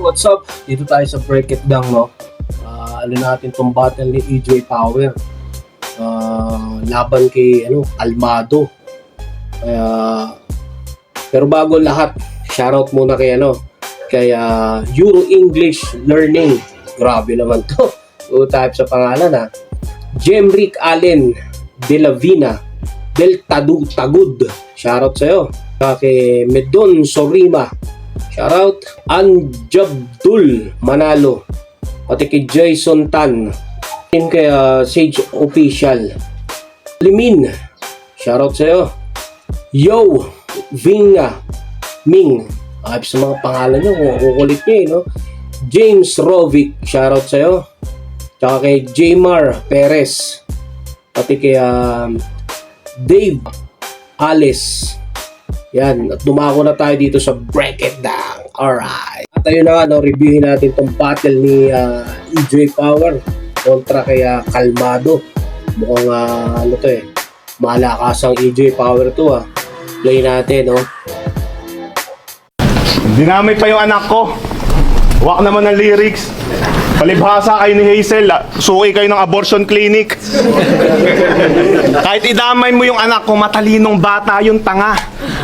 what's up? Dito tayo sa Break It Down, no? Ah, ano natin tong battle ni EJ Power. Ah, laban kay, ano, Almado. Kaya, pero bago lahat, shoutout muna kay, ano, kay ah, Euro English Learning. Grabe naman to. Two type sa pangalan, ha. Jemrick Allen De La Vina Del Tadu Tagud. Shoutout sa'yo. Kay Medon Sorima. Shoutout. Anjabdul Manalo. Pati kay Jason Tan. Yun kay ah, Sage Official. Limin. Shoutout sa'yo. Yo! Vinga. Ming. Ayos sa mga pangalan nyo. Kukulit nyo eh, no? James Rovic. Shoutout sa'yo. Tsaka kay Jmar Perez. Pati kay um, Dave Alice. Yan, at dumako na tayo dito sa Break It Down. Alright. At ayun na nga, no, reviewin natin tong battle ni uh, EJ Power kontra kay ah, Kalmado. Mukhang ah, ano to eh, malakasang EJ Power to ah. Play natin, no? Dinamay pa yung anak ko. Wak naman ng lyrics. Palibhasa kayo ni Hazel, ah. suki kayo ng abortion clinic. Kahit idamay mo yung anak ko, matalinong bata yung tanga.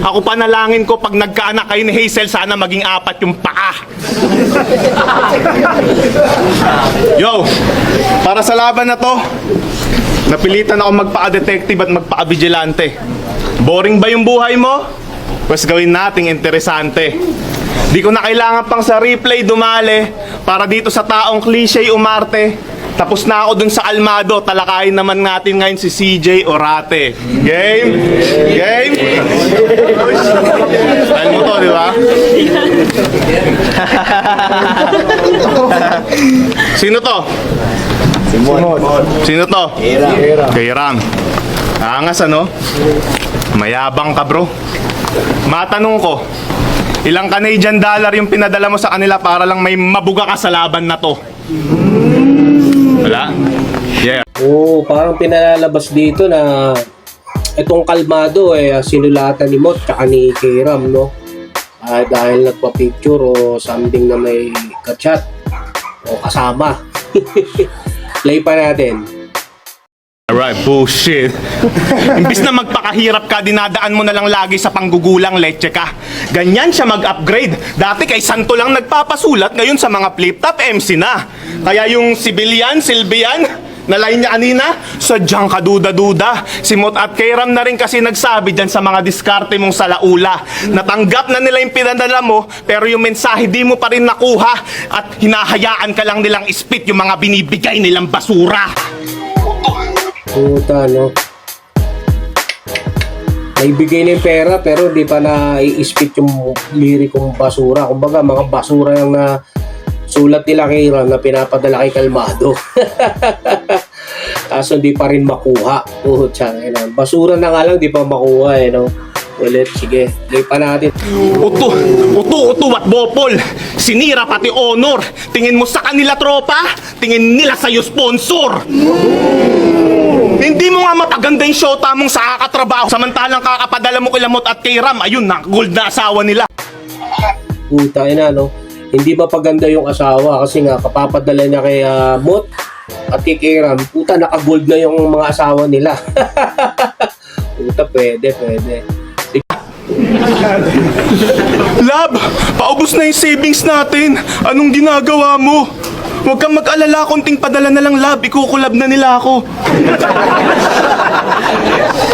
Ako panalangin ko pag nagkaanak kayo ni Hazel, sana maging apat yung paa. Yo, para sa laban na to, napilitan ako magpaka-detective at magpaka-vigilante. Boring ba yung buhay mo? Pues gawin nating interesante. Di ko na kailangan pang sa replay dumali para dito sa taong cliche umarte. Tapos na ako dun sa Almado, talakayin naman natin ngayon si CJ Orate. Game? Game? Style mo to, di ba? Sino to? Sino to? Kay Ram. Angas ano? Mayabang ka bro. Matanong ko, ilang Canadian dollar yung pinadala mo sa kanila para lang may mabuga ka sa laban na to? Wala? Yeah. Oo, parang pinalalabas dito na itong kalmado eh sinulatan ni Mot tsaka ni Kiram no Ah, dahil nagpa-picture o something na may kachat o kasama play pa natin Alright, bullshit. Imbis na magpakahirap ka, dinadaan mo na lang lagi sa panggugulang leche ka. Ganyan siya mag-upgrade. Dati kay Santo lang nagpapasulat, ngayon sa mga flip-top MC na. Kaya yung civilian, Silvian, na line niya kanina, sadyang kaduda-duda. Si Mot at Kairam na rin kasi nagsabi dyan sa mga diskarte mong salaula. Natanggap na nila yung pinadala mo, pero yung mensahe di mo pa rin nakuha at hinahayaan ka lang nilang ispit yung mga binibigay nilang basura. Puta no? Naibigay na yung pera pero di pa na i-spit yung lirikong basura. Kumbaga mga basura yung na sulat nila kay Ram na pinapadala kay Kalmado. Kaso di pa rin makuha. Puta ina. Basura na nga lang di pa makuha eh no ulit sige play pa natin Uto, uto, uto at bopol. Sinira pati honor. Tingin mo sa kanila tropa, tingin nila sa'yo sponsor. Hindi mo nga mapaganda yung shota mong sa kakatrabaho. Samantalang kakapadala mo kila Mot at kay Ram, ayun na, gold na asawa nila. puta ina no hindi ba paganda yung asawa kasi nga kapapadala niya kay ah, Mot at kay Kiram puta naka-gold na yung mga asawa nila puta pwede pwede Lab, paubos na yung savings natin. Anong ginagawa mo? Huwag kang mag-alala, konting padala na lang lab, ikukulab na nila ako.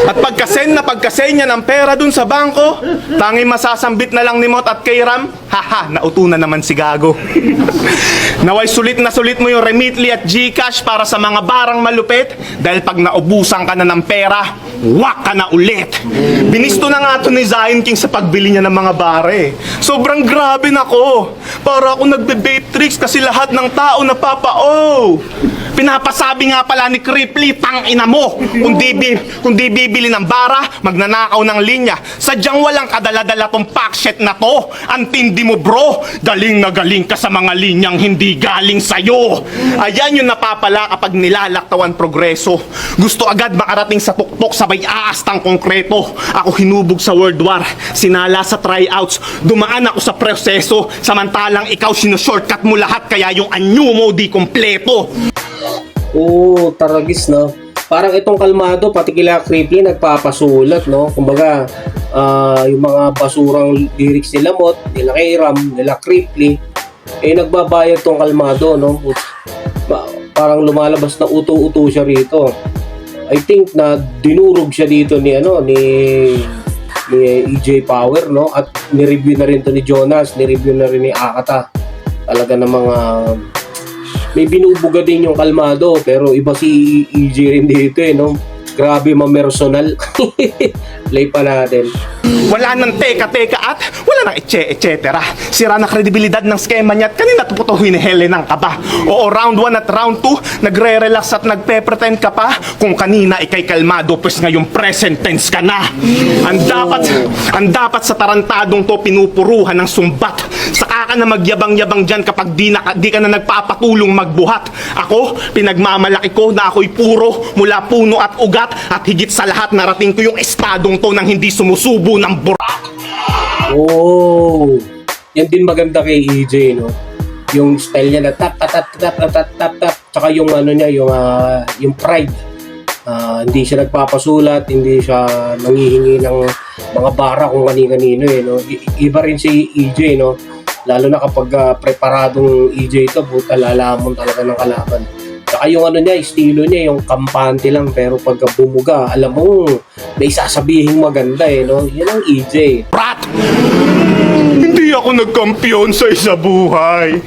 At pagkasen na pagkasen niya ng pera dun sa bangko, tanging masasambit na lang ni Mot at kay Ram, haha, nauto na naman si Gago. Naway sulit na sulit mo yung Remitly at Gcash para sa mga barang malupit dahil pag naubusan ka na ng pera, wak ka na ulit. Binisto na nga to ni Zion King sa pagbili niya ng mga bare. Sobrang grabe na ko. Para ako nagbe-vape tricks kasi lahat ng tao napapa-oh. Pinapasabi nga pala ni Cripply, tang ina mo. Kung di, bi, kung di bibili ng bara, magnanakaw ng linya. Sadyang walang kadala-dala tong packshit na to. Antindi mo bro, galing na galing ka sa mga linyang hindi galing sa'yo. Ayan yung napapala kapag nilalaktawan progreso. Gusto agad makarating sa tuktok sabay aastang konkreto. Ako hinubog sa World War, sinala sa tryouts, dumaan ako sa proseso, samantalang ikaw sinushortcut mo lahat kaya yung anyo mo di kompleto. Oo, taragis, no? Parang itong kalmado, pati kila Creepy, nagpapasulat, no? Kumbaga, ah, yung mga basurang lyrics nila Mot, nila Kairam, nila Creepy, eh nagbabayad tong kalmado, no? Pa- parang lumalabas na uto-uto siya rito. I think na dinurog siya dito ni ano ni ni EJ Power no at ni-review na rin to ni Jonas, ni-review na rin ni Akata. Talaga ng mga may binubuga din yung kalmado pero iba si EJ rin dito eh no. Grabe mamersonal. Play pa natin. Wala nang teka-teka at wala nang etche, et cetera. Sira na kredibilidad ng skema niya at kanina tuputuhin ni Helen ka ba? Oo, round 1 at round 2, nagre-relax at nagpe-pretend ka pa. Kung kanina ikay kalmado, pues ngayon present tense ka na. Ang dapat, ang dapat sa tarantadong to pinupuruhan ng sumbat. Ka na magyabang-yabang dyan kapag di, na, di ka na nagpapatulong magbuhat. Ako, pinagmamalaki ko na ako'y puro mula puno at ugat at higit sa lahat narating ko yung estadong to nang hindi sumusubo ng burak. Oh. Yan din maganda kay EJ no. Yung style niya na tap tap tap tap tap tap tap, tap. Tsaka yung ano niya yung ah, yung pride. Ah, hindi siya nagpapasulat, hindi siya nangihingi ng mga bara kung kani-kanino eh no. I- iba rin si EJ no. Lalo na kapag ah, preparadong EJ ito, puta lalamon talaga ng kalaban. Tsaka yung ano niya, estilo niya, yung kampante lang pero pagka bumuga, alam mo, may sasabihin maganda eh, no? Yan ang EJ. Rat! Hindi ako nagkampiyon sa isa buhay.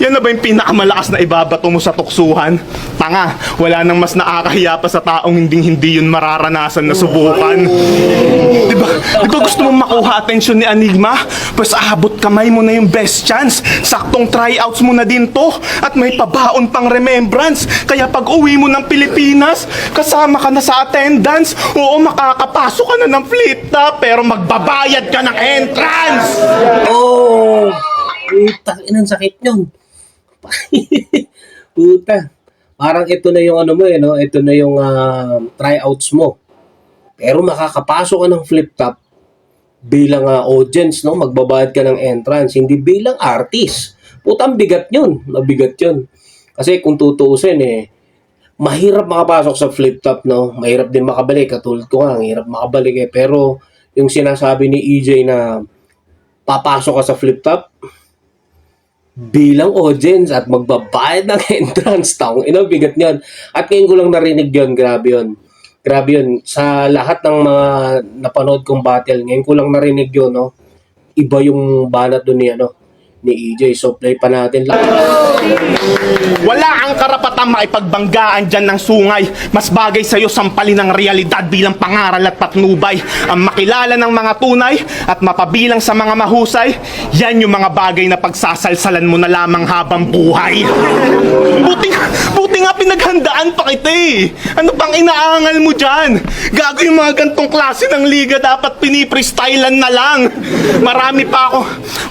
Yan na ba yung pinakamalakas na ibabato mo sa tuksuhan? Tanga, wala nang mas nakakahiya pa sa taong hindi hindi yun mararanasan na subukan. Di ba? Di ba gusto mong makuha atensyon ni Enigma? Pues aabot kamay mo na yung best chance. Saktong tryouts mo na din to. At may pabaon pang remembrance. Kaya pag uwi mo ng Pilipinas, kasama ka na sa attendance. Oo, makakapasok ka na ng flip top, pero magbabayad ka ng entrance! Oh! Puta, inang sakit yun. Puta. Parang ito na yung ano mo eh, no? Ito na yung ah, tryouts mo. Pero makakapasok ka ng flip top bilang ah, audience, no? Magbabayad ka ng entrance, hindi bilang artist. Puta, ang bigat yun. Mabigat yun. Kasi kung tutuusin eh, mahirap makapasok sa flip top, no? Mahirap din makabalik. Katulad ko nga, ang hirap makabalik eh. Pero yung sinasabi ni EJ na papasok ka sa flip top bilang audience at magbabayad ng entrance taong ina bigat yun. At ngayon ko lang narinig yun, grabe yun. Grabe yun. Sa lahat ng mga napanood kong battle, ngayon ko lang narinig yun, no? Iba yung banat doon ni, ano, ni EJ. So, play pa natin lang. Wala ang karapatang maipagbanggaan dyan ng sungay. Mas bagay sa'yo sampalin ng realidad bilang pangaral at patnubay. Ang makilala ng mga tunay at mapabilang sa mga mahusay, yan yung mga bagay na pagsasalsalan mo na lamang habang buhay. Buti, buti nga pinaghandaan pa kita eh. Ano pang inaangal mo dyan? Gago yung mga gantong klase ng liga dapat piniprestylan na lang. Marami pa ako,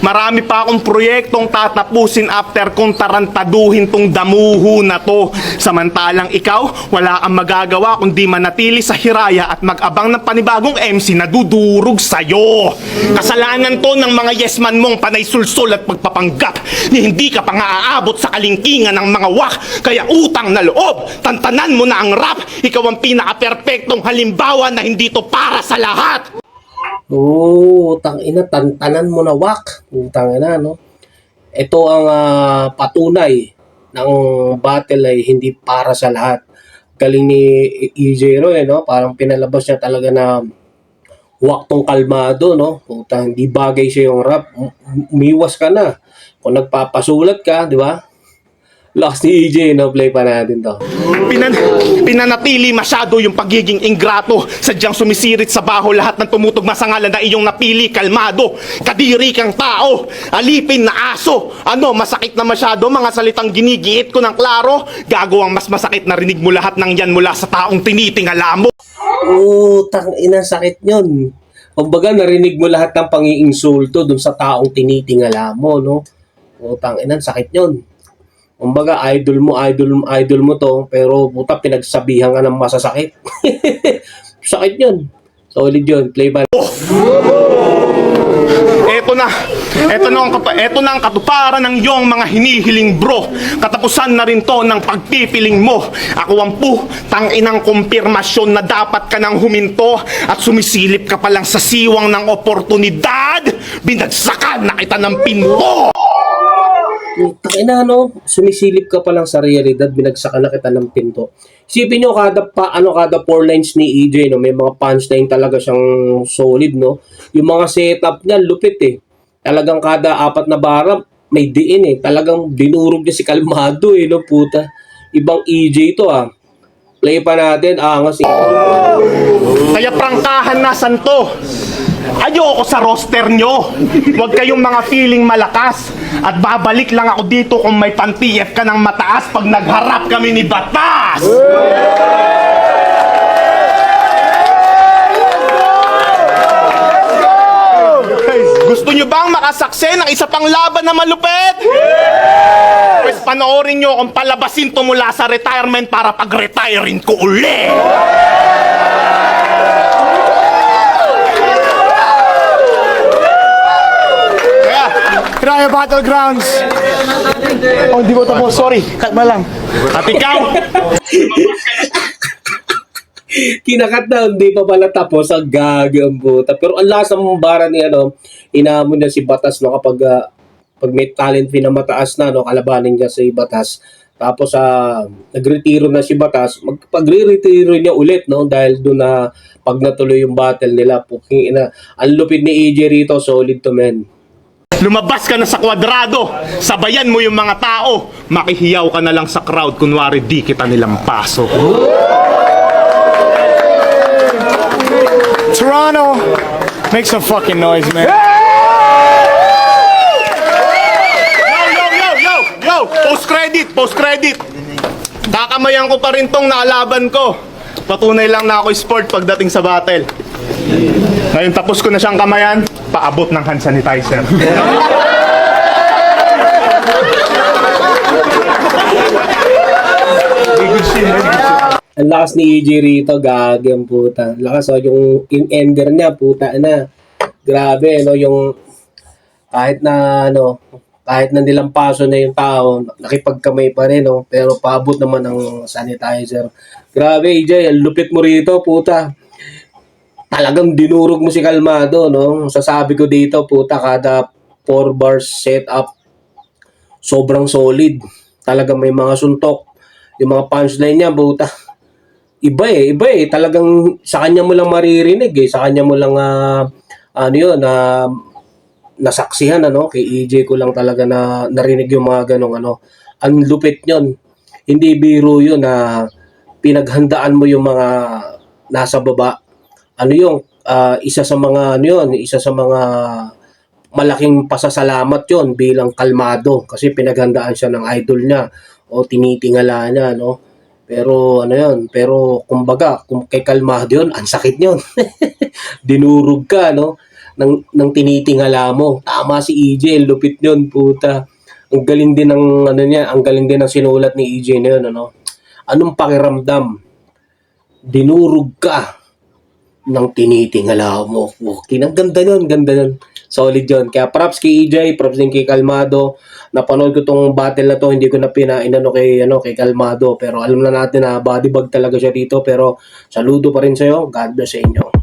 marami pa akong proyektong tatapusin after kong tarantaduhin tong damuho na to. Samantalang ikaw, wala kang magagawa kundi manatili sa hiraya at mag-abang ng panibagong MC na dudurog sa'yo. Kasalanan to ng mga yesman mong panay sulsul at pagpapanggap ni hindi ka pa nga aabot sa kalingkingan ng mga wak. Kaya utang na loob, tantanan mo na ang rap. Ikaw ang pinaka-perfectong halimbawa na hindi to para sa lahat. Oo, tang ina, tantanan mo na wak. Utang ina, no? Ito ang ah, patunay ng battle ay hindi para sa lahat. Galing ni EJ Ro, eh, no? Parang pinalabas niya talaga na wak tong kalmado, no? Utang, hindi bagay siya yung rap. Um- Umiwas ka na. Kung nagpapasulat ka, di ba? Lakas ni EJ, no? Play pa natin to. Pinan pinanatili masyado yung pagiging ingrato. Sadyang sumisirit sa baho lahat ng tumutugma sa ngalan na iyong napili, kalmado. Kadiri kang tao, alipin na aso. Ano, masakit na masyado mga salitang ginigiit ko ng klaro. Gagawang mas masakit na rinig mo lahat ng yan mula sa taong tinitingala mo. Oo, tang ina, sakit yun. Kumbaga, narinig mo lahat ng pangiinsulto dun sa taong tinitingala mo, no? O, tang ina, sakit yun. Kumbaga, idol mo, idol, idol mo to, pero puta, pinagsabihan ka ng masasakit. sakit yun. Solid yun. Play ba? Eto na. Eto na ang kapa- eto na ang katuparan ng iyong mga hinihiling bro. Katapusan na rin to ng pagpipiling mo. Ako ang pu, tanginang kumpirmasyon na dapat ka nang huminto at sumisilip ka pa lang sa siwang ng oportunidad. Binagsakan na kita ng pinto. Putang ina, no? Sumisilip ka pa lang sa realidad, binagsakan na kita ng pinto. Isipin nyo, kada, pa, ano, kada four lines ni EJ, no? May mga punchline talaga siyang solid, no? Yung mga setup niya, lupit eh. Talagang kada apat na bara, may diin eh. Talagang dinurog niya si Kalmado eh, no? Puta. Ibang EJ to ah. Play pa natin, angas eh. Kaya prangkahan na santo. Ayoko sa roster nyo. Huwag kayong mga feeling malakas. At babalik lang ako dito kung may pan-PF ka ng mataas pag nagharap kami ni Batas. Gusto nyo bang makasakse ng isa pang laban na malupit? Pues panoorin nyo kung palabasin to mula sa retirement para pag-retirein ko uli. Raya Battlegrounds. Oh, hindi mo tapos. Sorry. Cut mo lang. at ikaw, Kinakat na, hindi pa pala tapos ang gagi ang puta. Pero ang lasa mong bara ni ano, inaamon niya si Batas no kapag ah, pag may talent fee na mataas na no, kalabanin niya si Batas. Tapos sa nagretiro na si Batas, magpagre-retiro niya ulit no dahil doon na pag natuloy yung battle nila, puking ina. Ang lupit ni AJ rito, solid to men. Lumabas ka na sa kwadrado. Sabayan mo yung mga tao. Makihiyaw ka na lang sa crowd. Kunwari di kita nilang pasok. Toronto. Make some fucking noise, man. Yo, yo, yo, yo, yo! Post credit, post credit. Kakamayan ko pa rin tong naalaban ko. Patunay lang na ako sport pagdating sa battle. Ngayon tapos ko na siyang kamayan, paabot ng hand sanitizer. Ang lakas ni AJ rito, gagi ang puta. Lakas oh, yung in-ender niya, puta na. Grabe, no, yung kahit na ano, kahit na nilampaso na yung tao, nakipagkamay pa rin, no, pero paabot naman ng sanitizer. Grabe, AJ, ang lupit mo rito, puta. Talagang dinurog mo si Kalmado, no? Sasabi ko dito, puta, kada 4 bars setup, sobrang solid. Talagang may mga suntok. Yung mga punchline niya, puta. Iba eh, iba eh. Talagang sa kanya mo lang maririnig eh. Sa kanya mo lang, ah, ano yun, na nasaksihan, ano, kay EJ ko lang talaga na narinig yung mga ganong, ano. Ang lupit yun. Hindi biro yun na pinaghandaan mo yung mga nasa baba. Ano yung, ah, isa sa mga, ano yun, isa sa mga malaking pasasalamat yon bilang kalmado kasi pinaghandaan siya ng idol niya o tinitingala niya no? Pero ano yon pero kumbaga kung kay kalmado yon ang sakit yon dinurog ka no? Ng ng tinitingala mo. Tama si EJ lupit yon puta. Ang galing din ng ano niya ang galing din ng sinulat ni EJ na yun ano? Anong pakiramdam? Dinurog ka ng tinitingala mo. Okay, ang ganda nun, ganda nun. Solid yun. Kaya props kay EJ, props din kay Kalmado. Napanood ko tong battle na to, hindi ko na pinainano kay, ano, kay Kalmado. Pero alam na natin na body bag talaga siya dito. Pero saludo pa rin sa'yo. God bless sa inyo.